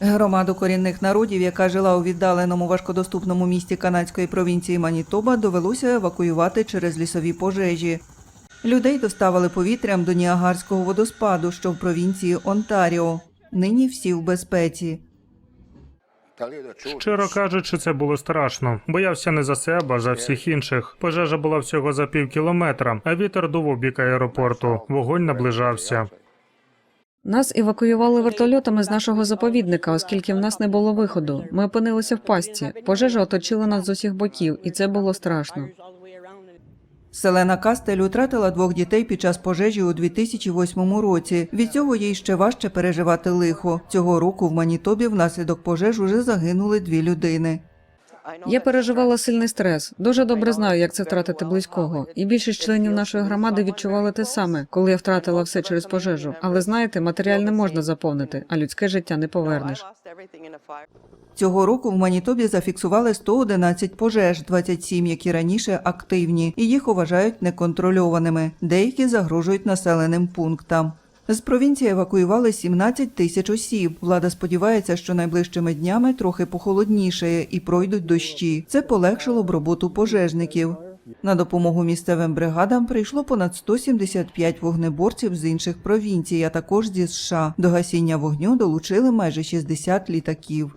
Громаду корінних народів, яка жила у віддаленому важкодоступному місті канадської провінції Манітоба, довелося евакуювати через лісові пожежі. Людей доставили повітрям до Ніагарського водоспаду, що в провінції Онтаріо. Нині всі в безпеці. Щиро кажучи, це було страшно. Боявся не за себе, а за всіх інших. Пожежа була всього за пів кілометра, а вітер дув у бік аеропорту. Вогонь наближався. Нас евакуювали вертольотами з нашого заповідника, оскільки в нас не було виходу. Ми опинилися в пастці. Пожежа оточила нас з усіх боків, і це було страшно. Селена Кастель втратила двох дітей під час пожежі у 2008 році. Від цього їй ще важче переживати лихо. Цього року в Манітобі внаслідок пожеж уже загинули дві людини. Я переживала сильний стрес. Дуже добре знаю, як це втратити близького. І більшість членів нашої громади відчували те саме, коли я втратила все через пожежу. Але знаєте, матеріал не можна заповнити, а людське життя не повернеш. Цього року в Манітобі зафіксували 111 пожеж, 27, які раніше активні, і їх вважають неконтрольованими. Деякі загрожують населеним пунктам. З провінції евакуювали 17 тисяч осіб. Влада сподівається, що найближчими днями трохи похолоднішає і пройдуть дощі. Це полегшило б роботу пожежників. На допомогу місцевим бригадам прийшло понад 175 вогнеборців з інших провінцій, а також зі США. До гасіння вогню долучили майже 60 літаків.